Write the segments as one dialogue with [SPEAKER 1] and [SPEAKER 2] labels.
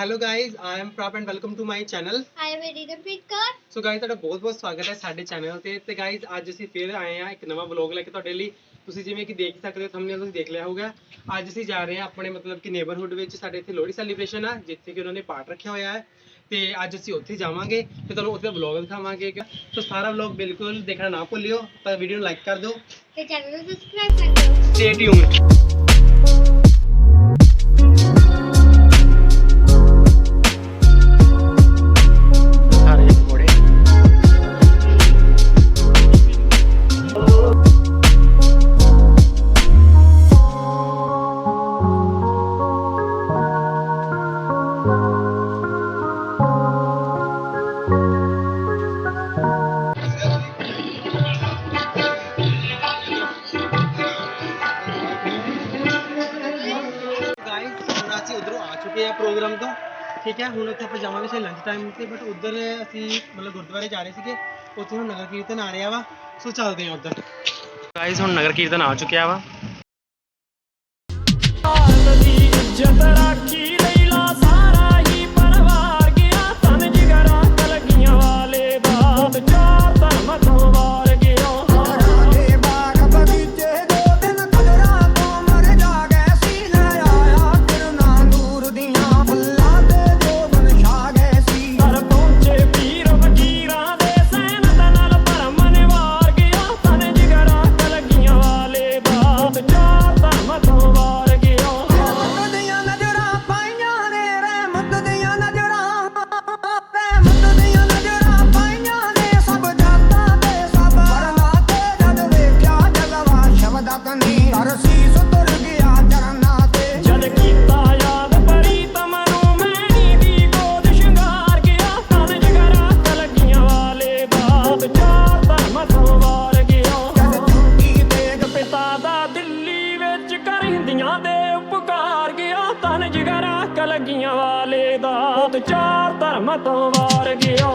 [SPEAKER 1] Hello guys I am Prabh and welcome to my channel
[SPEAKER 2] hi ਮੇਰੀ Ranpreet Kaur
[SPEAKER 1] so guys ਤੁਹਾਡਾ ਬਹੁਤ-ਬਹੁਤ ਸਵਾਗਤ ਹੈ ਸਾਡੇ ਚੈਨਲ ਤੇ। ਤੇ ਗਾਇਜ਼ ਅੱਜ ਅਸੀਂ ਫਿਰ ਆਏ ਹਾਂ ਇੱਕ ਨਵਾਂ ਵਲੌਗ ਲੈ ਕੇ ਤੁਹਾਡੇ ਲਈ। ਤੁਸੀਂ ਜਿਵੇਂ ਕਿ ਦੇਖ ਸਕਦੇ ਹੋ ਥੰਬਨੇਲ ਤੁਸੀਂ ਦੇਖ ਲਿਆ ਹੋਊਗਾ। ਅੱਜ ਅਸੀਂ ਜਾ ਰਹੇ ਹਾਂ ਆਪਣੇ ਮਤਲਬ ਕਿ ਨੇਬਰਹੁੱਡ ਵਿੱਚ। ਸਾਡੇ ਇੱਥੇ ਲੋਹੜੀ ਸੈਲੀਬ੍ਰੇਸ਼ਨ ਆ ਜਿੱਥੇ ਕਿ ਉਹਨਾਂ ਨੇ ਪਾਰਟ ਰੱਖਿਆ ਹੋਇਆ ਹੈ। ਤੇ ਅੱਜ ਅਸੀਂ ਉੱਥੇ ਜਾਵਾਂਗੇ ਤੇ ਤੁਹਾਨੂੰ ਉੱਥੇ ਦਾ ਵਲੌਗ ਦਿਖਾਵਾਂਗੇ। ਸੋ ਸਾਰਾ ਵਲੌਗ ਬਿਲਕੁਲ ਦੇਖਣਾ ਨਾ ਭੁੱਲਿਓ ਤਾਂ ਵੀਡੀਓ ਨੂੰ ਲਾਈਕ ਕਰ ਦਿਓ।
[SPEAKER 2] ਤੇ ਚੈਨਲ ਨੂੰ ਸਬਸਕ੍ਰਾਈਬ ਕਰ ਦਿਓ।
[SPEAKER 1] ਸਟੇ ਟਿਊਨਡ ਪ੍ਰੋਗਰਾਮ ਤੋਂ। ਠੀਕ ਹੈ ਹੁਣ ਉੱਥੇ ਆਪਾਂ ਜਾਵਾਂਗੇ ਸੇ ਲੰਚ ਟਾਈਮ ਤੇ ਬਟ ਉਧਰ ਅਸੀਂ ਮਤਲਬ ਗੁਰਦੁਆਰੇ ਜਾ ਰਹੇ ਸੀਗੇ ਉੱਥੇ ਹੁਣ ਨਗਰ ਕੀਰਤਨ ਆ ਰਿਹਾ ਵਾ ਸੋ ਚੱਲਦੇ ਆ ਉਧਰ। ਗਾਇਸ ਹੁਣ ਨਗਰ ਕੀਰਤਨ ਆ ਚੁੱਕਿਆ ਵਾ।
[SPEAKER 3] ਦੀ ਇੱਜ਼ਤ
[SPEAKER 4] ਤੁਰ ਗਿਆ ਚਰਨਾਂ ਤੇ।
[SPEAKER 3] ਜਦ ਕੀਤਾ ਯਾਦ ਪਰੀ ਤਮਨੂੰ ਮੈਣੀ ਦੀ ਗੋਦ ਸ਼ਿੰਗਾਰ ਗਿਆ। ਤਨ ਜਗਰਾ ਕਲਗੀਆਂ ਵਾਲੇ ਬਾਤ ਚਾਰ ਧਰਮ ਤੋਂ ਵਾਰ ਗਿਆ।
[SPEAKER 4] ਜਦ ਦੇਗ
[SPEAKER 3] ਪਿਤਾ ਦਾ ਦਿੱਲੀ ਵਿੱਚ ਕਰਿੰਦੀਆਂ ਦੇ ਉਪਕਾਰ ਗਿਆ। ਤਨ ਜਗਰਾ ਕਲਗੀਆਂ ਵਾਲੇ ਦਾਤ ਚਾਰ ਧਰਮ ਤੋਂ ਵਾਰ ਗਿਆ।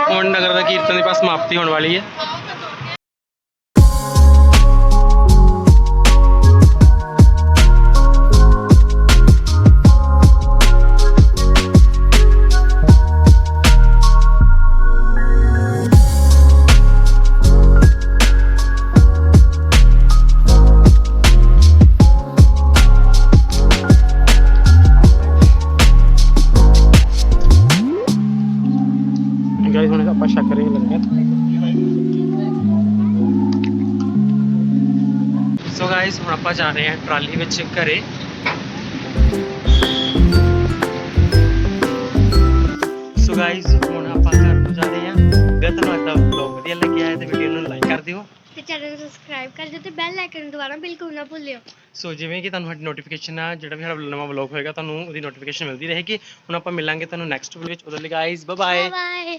[SPEAKER 1] ਹੁਣ ਨਗਰ ਦਾ ਕੀਰਤਨ ਦੀ ਪਾਸ ਸਮਾਪਤੀ ਹੋਣ ਵਾਲੀ ਹੈ। ਸੋ ਗਾਇਸ ਹੁਣ ਆਪਾਂ ਜਾ ਰਹੇ ਹਾਂ ਟਰਾਲੀ ਵਿੱਚ ਘਰੇ। ਸੋ ਗਾਇਸ ਹੁਣ ਆਪਾਂ ਘਰ ਨੂੰ ਜਾ ਰਹੇ ਹਾਂ। ਅਗਰ ਤੁਹਾਨੂੰ ਅੱਜ ਦਾ ਵਲੌਗ ਵਧੀਆ ਲੱਗਿਆ ਹੈ ਤੇ ਵੀਡੀਓ ਨੂੰ ਲਾਈਕ ਕਰ ਦਿਓ।
[SPEAKER 2] ਤੇ ਚੈਨਲ ਨੂੰ ਸਬਸਕ੍ਰਾਈਬ ਕਰ ਦਿਓ ਤੇ ਬੈਲ ਆਈਕਨ ਦਬਾਉਣਾ ਬਿਲਕੁਲ ਨਾ ਭੁੱਲਿਓ।
[SPEAKER 1] ਸੋ ਜਿਵੇਂ ਕਿ ਤੁਹਾਨੂੰ ਸਾਡੀ ਨੋਟੀਫਿਕੇਸ਼ਨ ਆ ਜਿਹੜਾ ਵੀ ਸਾਡਾ ਨਵਾਂ ਵਲੌਗ ਹੋਏਗਾ ਤੁਹਾਨੂੰ ਉਹਦੀ ਨੋਟੀਫਿਕੇਸ਼ਨ ਮਿਲਦੀ ਰਹੇਗੀ। ਹੁਣ ਆਪਾਂ ਮਿਲਾਂਗੇ ਤੁਹਾਨੂੰ ਨੈਕਸਟ ਵੀਡੀਓ ਵਿੱਚ। ਉਦੋਂ ਲਈ ਗਾਇਸ ਬਾਏ
[SPEAKER 2] ਬਾਏ